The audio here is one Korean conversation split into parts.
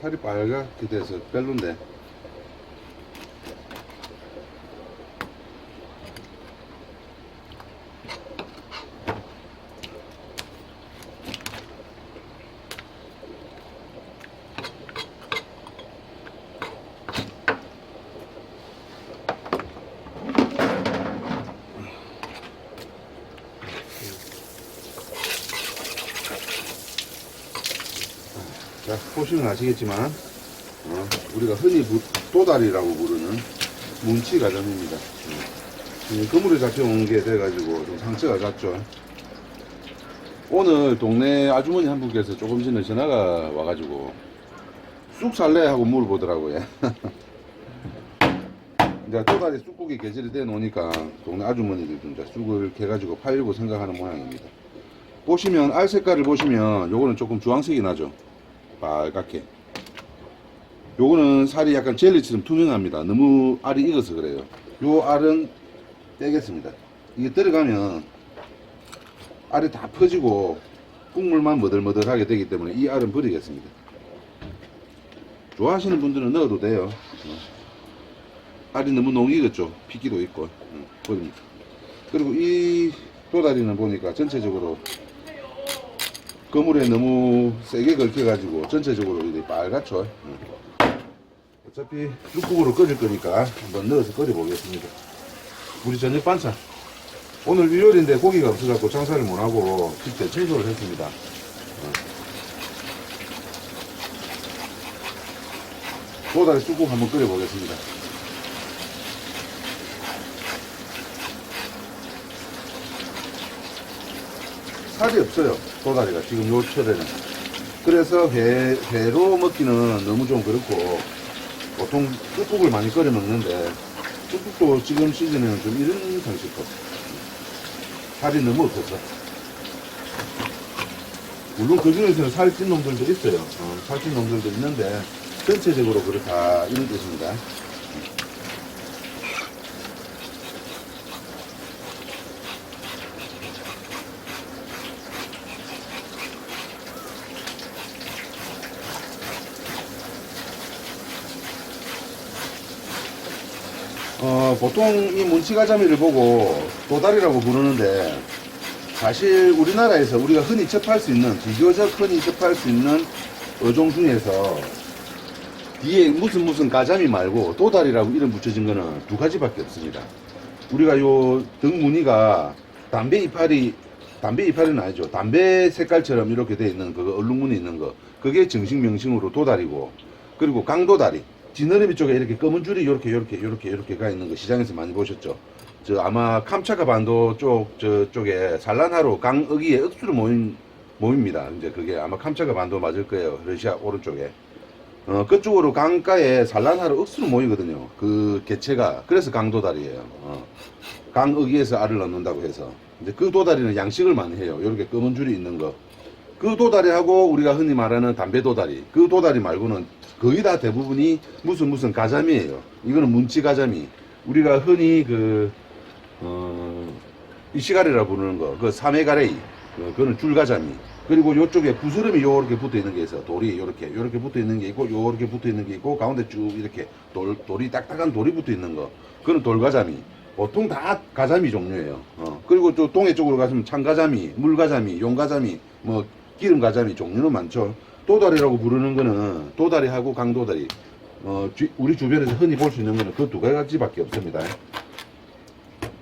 살이 빨갛게 돼서 별론데 자 보시면 아시겠지만 어, 우리가 흔히 부- 도다리라고 부르는 문치 가자미입니다. 음, 그물에 잡혀온 게 돼가지고 좀 상처가 났죠. 오늘 동네 아주머니 한 분께서 조금 전에 전화가 와가지고 쑥 살래 하고 물어보더라고요. 이제 도다리 쑥국이 계절이 돼 놓으니까 동네 아주머니들도 이제 쑥을 캐가지고 팔려고 생각하는 모양입니다. 보시면 알 색깔을 보시면 요거는 조금 주황색이 나죠. 빨갛게. 요거는 살이 약간 젤리처럼 투명합니다. 너무 알이 익어서 그래요. 요 알은 떼겠습니다. 이게 들어가면 알이 다 퍼지고 국물만 머들머들하게 되기 때문에 이 알은 버리겠습니다. 좋아하시는 분들은 넣어도 돼요. 어. 알이 너무 농익었죠. 핏기도 있고. 음, 버립니다. 그리고 이 도다리는 보니까 전체적으로 그물에 너무 세게 걸쳐가지고 전체적으로 이게 빨갛죠. 음. 어차피 육국으로 끓일 거니까 한번 넣어서 끓여 보겠습니다. 우리 저녁 반찬. 오늘 일요일인데 고기가 없어갖고 장사를 못하고 직접 청소를 했습니다. 어. 도다리 쑥국 한번 끓여 보겠습니다. 살이 없어요. 도다리가 지금 요 철에는. 그래서 회, 회로 먹기는 너무 좀 그렇고 보통 쑥국을 많이 끓여 먹는데 쑥국도 지금 시즌에는 좀 이런 형식도 살이 너무 없어서 물론 그 중에서는 살찐 놈들도 있어요. 어, 살찐 놈들도 있는데 전체적으로 그렇다 이런 뜻입니다. 어, 보통 이 문치가자미를 보고 도다리라고 부르는데 사실 우리나라에서 우리가 흔히 접할 수 있는 비교적 흔히 접할 수 있는 어종 중에서 뒤에 무슨 무슨 가자미 말고 도다리라고 이름 붙여진 거는 두 가지밖에 없습니다. 우리가 요 등 무늬가 담배 이파리 담배 이파리는 아니죠. 담배 색깔처럼 이렇게 돼 있는 그거 얼룩무늬 있는 거 그게 정식 명칭으로 도다리고 그리고 강도다리 지느러미 쪽에 이렇게 검은 줄이 이렇게 이렇게 이렇게 이렇게 가 있는 거 시장에서 많이 보셨죠. 저 아마 캄차카 반도 쪽 저쪽에 산란하로 강어기에 억수로 모인 모입니다. 이제 그게 아마 캄차카 반도 맞을 거예요. 러시아 오른쪽에. 어, 그쪽으로 강가에 산란하러 억수로 모이거든요. 그 개체가. 그래서 강도다리예요. 어. 강어기에서 알을 낳는다고 해서. 이제 그 도다리는 양식을 많이 해요. 이렇게 검은 줄이 있는 거. 그 도다리하고 우리가 흔히 말하는 담배 도다리. 그 도다리 말고는 거의 다 대부분이 무슨 무슨 가자미예요. 이거는 문치 가자미. 우리가 흔히 그, 어, 이시가리라 부르는 거. 그 사메가레이. 그, 그거는 줄가자미. 그리고 요쪽에 부스럼이 요렇게 붙어 있는 게 있어. 돌이 요렇게, 요렇게 붙어 있는 게 있고, 요렇게 붙어 있는 게 있고, 가운데 쭉 이렇게 돌, 돌이 딱딱한 돌이 붙어 있는 거. 그거는 돌가자미. 보통 다 가자미 종류예요. 어. 그리고 또 동해 쪽으로 가시면 창가자미, 물가자미, 용가자미, 뭐 기름가자미 종류는 많죠. 도다리라고 부르는 거는 도다리하고 강도다리. 어, 주- 우리 주변에서 흔히 볼 수 있는 거는 그 두 가지밖에 없습니다.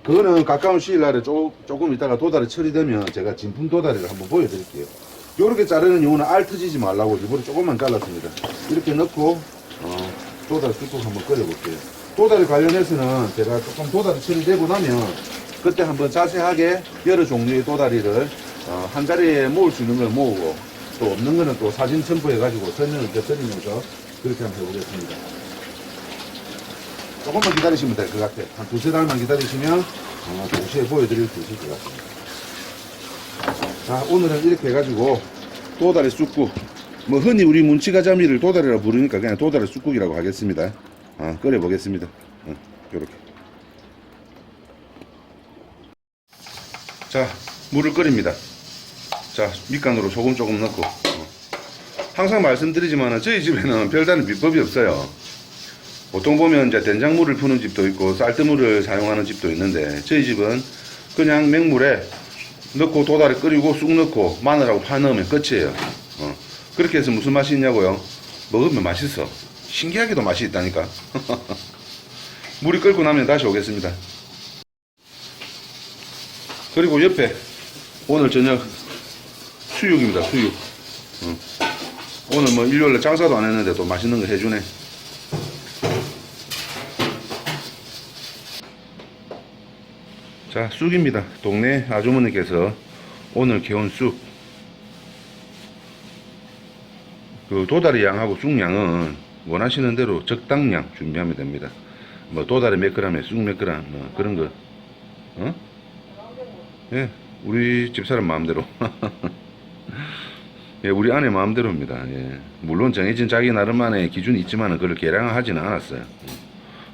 그거는 가까운 시일 날에 조, 조금 있다가 도다리 처리되면 제가 진품 도다리를 한번 보여드릴게요. 요렇게 자르는 이유는 알 터지지 말라고 일부러 조금만 잘랐습니다. 이렇게 넣고 어, 도다리 쑥국 한번 끓여볼게요. 도다리 관련해서는 제가 조금 도다리 처리되고 나면 그때 한번 자세하게 여러 종류의 도다리를 어, 한 자리에 모을 수 있는 걸 모으고 또 없는 거는 또 사진 첨부해가지고 설명을 더 드리면서 그렇게 한번 해보겠습니다. 조금만 기다리시면 될 것 같아요. 한 두세 달만 기다리시면 어, 동시에 보여드릴 수 있을 것 같습니다. 자, 오늘은 이렇게 해가지고 도다리 쑥국. 뭐 흔히 우리 문치가자미를 도다리라 부르니까 그냥 도다리 쑥국이라고 하겠습니다. 아, 끓여보겠습니다. 어, 요렇게. 자, 물을 끓입니다. 자, 밑간으로 소금 조금 넣고 어, 항상 말씀드리지만 저희 집에는 별다른 비법이 없어요. 보통 보면 이제 된장물을 푸는 집도 있고 쌀뜨물을 사용하는 집도 있는데 저희 집은 그냥 맹물에 넣고 도다리 끓이고 쑥 넣고 마늘하고 파 넣으면 끝이에요. 어. 그렇게 해서 무슨 맛이 있냐고요? 먹으면 맛있어. 신기하게도 맛이 있다니까. 물이 끓고 나면 다시 오겠습니다. 그리고 옆에 오늘 저녁 수육입니다. 수육. 어. 오늘 뭐 일요일에 장사도 안 했는데 또 맛있는 거 해주네. 자, 쑥입니다. 동네 아주머니께서 오늘 개온 쑥. 그 도다리 양하고 쑥 양은 원하시는 대로 적당량 준비하면 됩니다. 뭐 도다리 몇 그램에 쑥 몇 그램 뭐 그런 거. 어? 예, 우리 집사람 마음대로. 예, 우리 아내 마음대로입니다. 예. 물론 정해진 자기 나름만의 기준이 있지만 그걸 계량하지는 않았어요.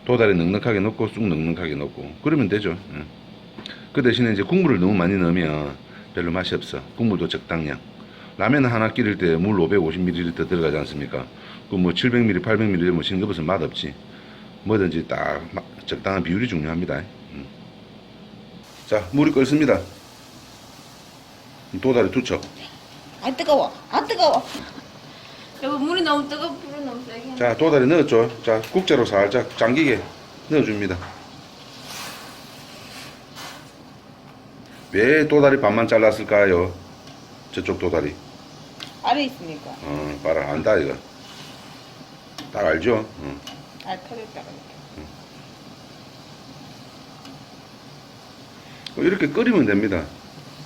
도다리 넉넉하게 넣고 쑥 넉넉하게 넣고 그러면 되죠. 예. 그 대신에 이제 국물을 너무 많이 넣으면 별로 맛이 없어. 국물도 적당량. 라면 하나 끓일 때 물 550ml 들어가지 않습니까? 그 뭐 700ml, 800ml 뭐 싱거워서 맛없지. 뭐든지 딱 마- 적당한 비율이 중요합니다. 음. 자, 물이 끓습니다. 도다리 두 척. 아 뜨거워. 아 뜨거워. 여보 물이 너무 뜨거 불이 너무 세게. 자, 도다리 넣었죠. 자, 국자로 살짝 잠기게 넣어줍니다. 왜 도다리 반만 잘랐을까요? 저쪽 도다리. 알이 있으니까. 어, 봐라, 안다, 이거. 딱 알죠? 어. 알 터졌다가. 이렇게 끓이면 됩니다.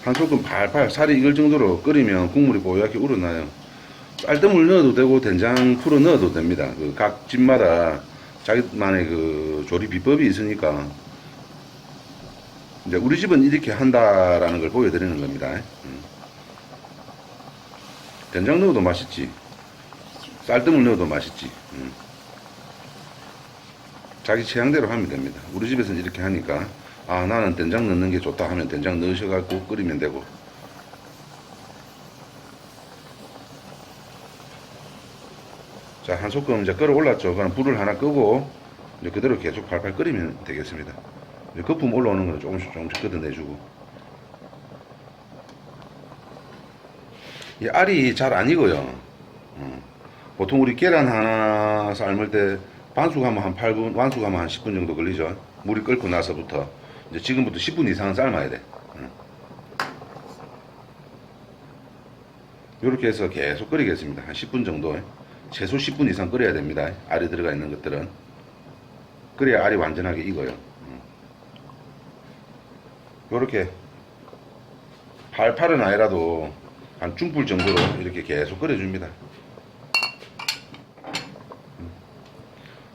한 소끔 팔팔 살이 익을 정도로 끓이면 국물이 뽀얗게 우러나요. 쌀뜨물 넣어도 되고 된장 풀어 넣어도 됩니다. 그 각 집마다 자기만의 그 조리 비법이 있으니까 이제 우리 집은 이렇게 한다라는 걸 보여드리는 겁니다. 음. 된장 넣어도 맛있지. 쌀뜨물 넣어도 맛있지. 음. 자기 취향대로 하면 됩니다. 우리 집에서는 이렇게 하니까 아 나는 된장 넣는 게 좋다 하면 된장 넣으셔갖고 끓이면 되고. 자 한 소끔 이제 끓어 올랐죠. 그럼 불을 하나 끄고 이제 그대로 계속 팔팔 끓이면 되겠습니다. 이제 거품 올라오는 거는 조금씩 조금씩 걷어내주고. 이 알이 잘 안 익어요. 어. 보통 우리 계란 하나 삶을 때 반숙하면 한 8분 완숙하면 한 10분 정도 걸리죠. 물이 끓고 나서부터 이제 지금부터 10분 이상은 삶아야 돼. 이렇게 해서 계속 끓이겠습니다. 한 10분 정도. 최소 10분 이상 끓여야 됩니다. 알이 들어가 있는 것들은. 그래야 알이 완전하게 익어요. 이렇게 팔팔은 아니라도 한 중불 정도로 이렇게 계속 끓여줍니다.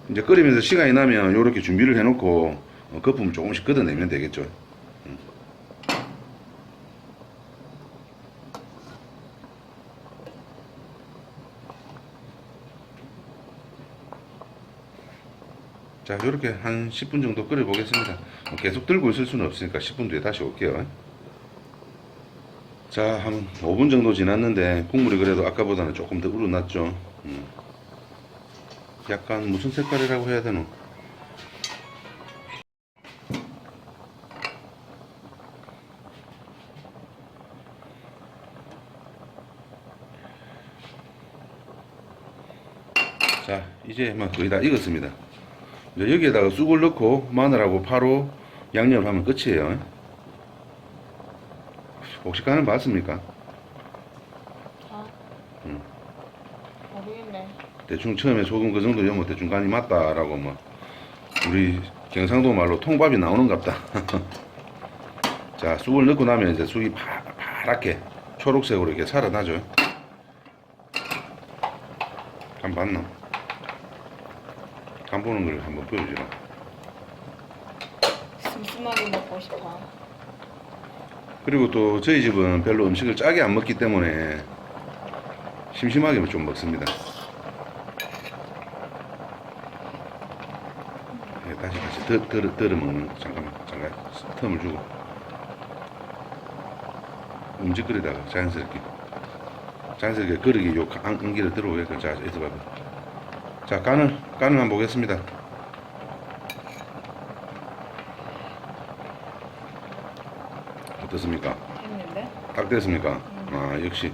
이제 끓이면서 시간이 나면 이렇게 준비를 해놓고 어, 거품을 조금씩 걷어내면 되겠죠. 음. 자, 이렇게 한 10분 정도 끓여 보겠습니다. 어, 계속 들고 있을 수는 없으니까 10분 뒤에 다시 올게요. 자, 한 5분 정도 지났는데 국물이 그래도 아까보다는 조금 더 우러났죠. 음. 약간 무슨 색깔이라고 해야 되노? 자, 이제 뭐 거의 다 익었습니다. 이제 여기에다가 쑥을 넣고 마늘하고 파로 양념을 하면 끝이에요. 혹시 간을 봤습니까? 아. 음. 모르겠네. 대충 처음에 소금 그 정도 넣으면 대충 간이 맞다라고 뭐 우리 경상도 말로 통밥이 나오는 갑다. 자, 쑥을 넣고 나면 이제 쑥이 파, 파랗게 초록색으로 이렇게 살아나죠. 간 봤나? 간 보는 걸 한번 보여주라. 슴슴하게 먹고 싶어. 그리고 또 저희 집은 별로 음식을 짜게 안 먹기 때문에 심심하게 좀 먹습니다. 예, 다시 다시 덜, 덜, 덜어 먹는 거. 잠깐만 잠깐 텀을 주고 음식거리다가 자연스럽게 자연스럽게 그릇이 요 안- 안기를 들어오게끔 자 있어봐 자 간을 간을 한번 보겠습니다. 어떻습니까? 했는데? 딱 됐습니까? 아 역시.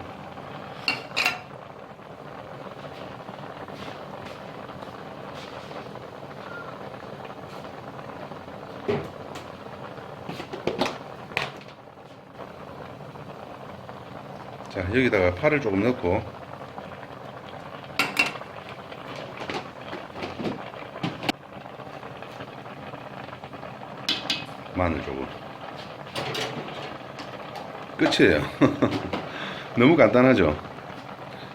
자 여기다가 파를 조금 넣고 마늘 조금 끝이에요. 너무 간단하죠?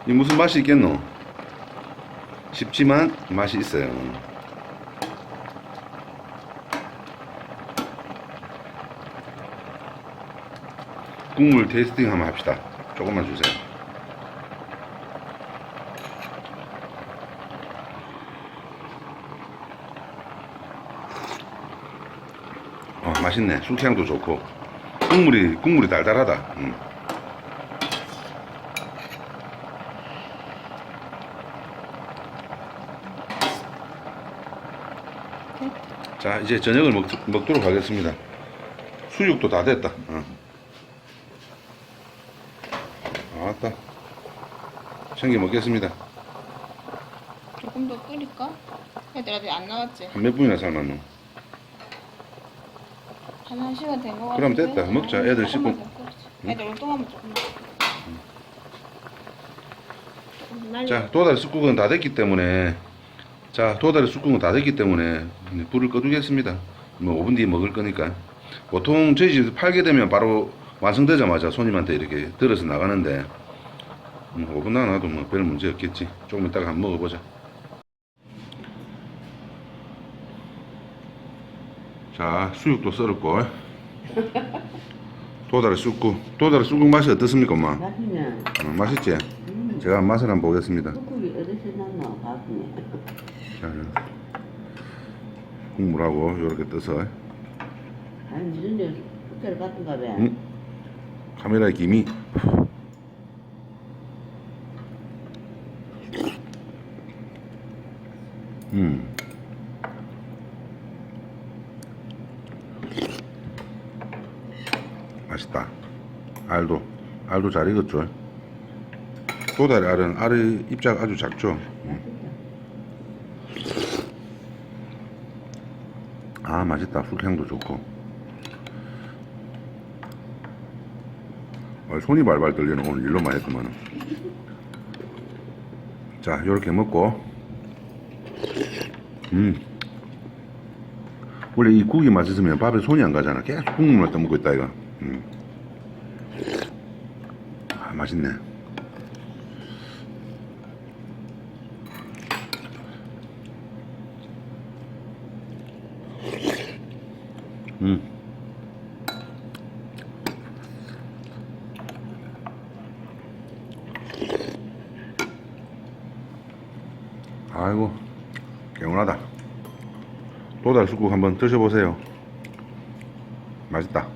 이 무슨 맛이 있겠노? 쉽지만 맛이 있어요. 국물 테이스팅 한번 합시다. 조금만 주세요. 어, 맛있네. 술향도 좋고. 국물이 국물이 달달하다. 음. 자 이제 저녁을 먹, 먹도록 하겠습니다. 수육도 다 됐다. 어. 아따 챙겨 먹겠습니다. 조금 더 끓일까? 애들 아직 안 나왔지? 한몇 분이나 삶았노? 한 1시간 된거 그럼 같은데? 됐다. 먹자. 아, 애들 씻고. 애들 운동하면 조금만 자 도다리 쑥국은 다 됐기 때문에. 자 도다리 쑥국은 다 됐기 때문에 불을 꺼두겠습니다. 뭐 5분 뒤에 먹을 거니까. 보통 저희 집에서 팔게 되면 바로 완성되자마자 손님한테 이렇게 들어서 나가는데 뭐 5분 나놔도 뭐 별 문제 없겠지. 조금 이따가 한번 먹어보자 자 수육도 썰었고 도다리 쑥국 도다리 쑥국 맛이 어떻습니까 엄마 맛있네. 어, 맛있지 음. 제가 맛을 한번 보겠습니다 국물이 어디서 났나 봤네. 자, 국물하고 이렇게 떠서 아니 무슨 일 호텔 같은가 봐. 응? 카메라에 김이 음 맛있다 알도 알도 잘 익었죠. 도다리 알은 알의 입자가 아주 작죠. 음. 아 맛있다. 술향도 좋고. 아, 손이 발발 떨리는 오늘 일로만 했더만 자 요렇게 먹고. 음. 원래 이 국이 맛있으면 밥에 손이 안 가잖아. 계속 국물만 떠먹고 있다 이거. 음. 아 맛있네. 음. 아이고 개운하다. 쑥국 한번 드셔보세요. 맛있다